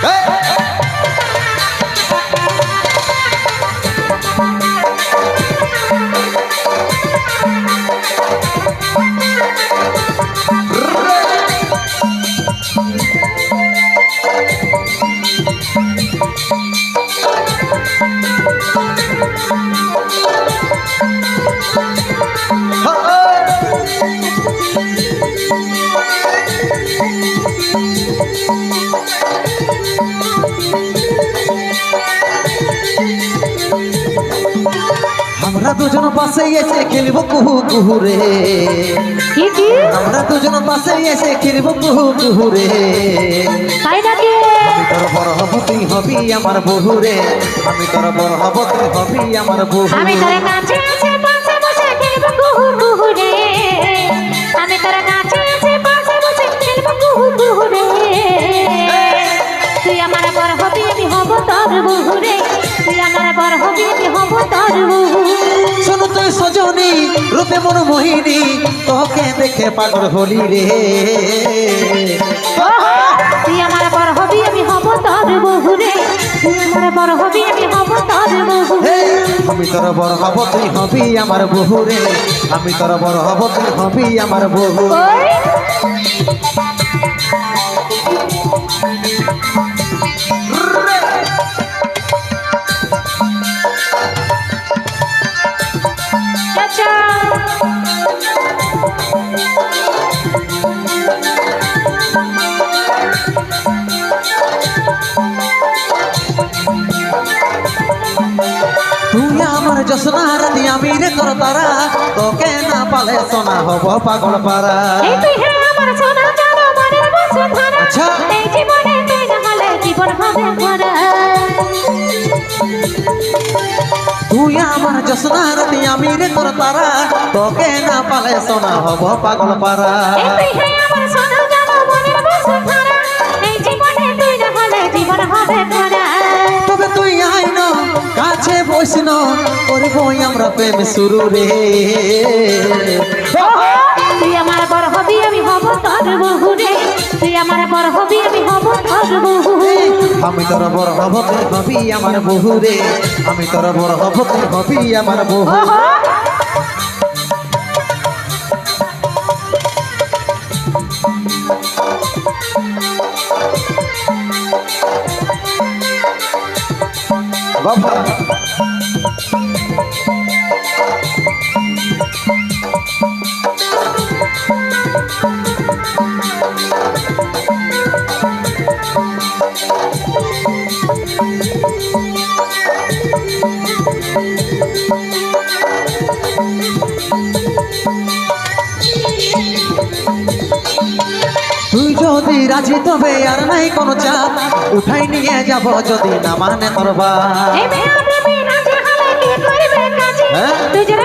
Oh, আমরা দুজন পাশে এসে খেলব কুহু কুহু রে কি কি? আমরা দুজন পাশে এসে খেলব কুহু কুহু রে তাই নাকি? আমি তোর বড় হব তুই হবি আমার বহু রে আমি তোর বড় হব তুই হবি আমার বহু আমি তোর কাছে আছে পাশে বসে খেলব কুহু কুহু রে আমি তোর কাছে আছে পাশে বসে খেলব কুহু কুহু রে তুই আমার বড় হবি আমি হব তোর বহু রে তুই আমার বড় হবি আমি হব তোর বহু শোনো তুই সজনী রূপে মন মোহিনী তোকে দেখে পাগল হলি রে। তুই আমার বড় হবি আমি হব তোর বহু রে তুই আমার বড় হবি আমি হব তোর বহু হে, আমি তোর বড় হব তুই হবি আমার বহু রে আমি তোর বড় হব তুই হবি আমার বহু ওই। যশনা রাতি আমি রে তোর তারা তোকে না পালে সোনা হব পাগল পারা এই তুই হে আমার সোনা জানো মনের বসুন্ধরা আচ্ছা। এই জীবনে তুই না হলে জীবন হবে ভরা তুই আমার যশনা রাতি আমি রে তোর তারা তোকে না পালে সোনা হব পাগল পারা এই তুই হে আমার সোনা প্রেম শুরু রে। তুই আমার বড় হবি আমি হব তোর বহু রে। তুই আমার বড় হবি আমি হব তোর বহু আমি তোর বড় হব তুই হবি আমার বহু রে। আমি তোর বড় হব তুই হবি আমার বহু বাবা। যদি রাজি তবে আর নাই কোনো চাপ উঠাই নিয়ে যাব যদি না মানে তোর তুই যদি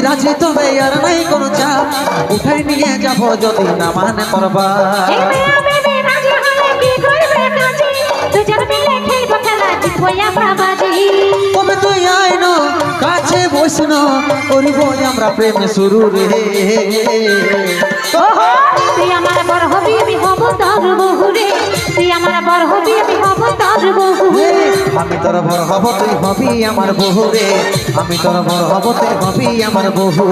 রাজি তবে আর নাই কোনো চাপ উঠাই নিয়ে যাব যদি না মানে করবে। খেলা জিতবো আমরা বসন করিব আমরা প্রেম শুরু রে। তুই আমার বড় হবি আমি হব তোর বহু রে। তুই আমার বড় হবি আমি হব তোর বহু হে, আমি তোর বড় হব তুই হবি আমার বহু রে। আমি তোর বড় হব তুই হবি আমার বহু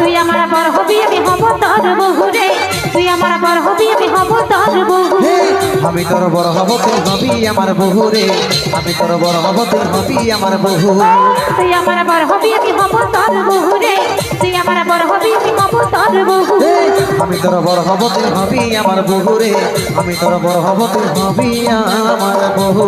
তুই আমার বড় হবি আমি হব তোর বহু রে। তুই আমার বড় হবি আমি হব তোর বহু আমি তোর বড় হব তুই হবি আমার বহু রে। আমি তোর বড় হব তুই হবি আমার বহু তুই আমার বড় হবি আমি হব তোর বহু রে। তুই আমার বড় হবি আমি হব তোর বহু আমি তোর বড় হব তুই হবি আমার বহু রে। আমি তোর বড় হব তুই হবি আমার বহু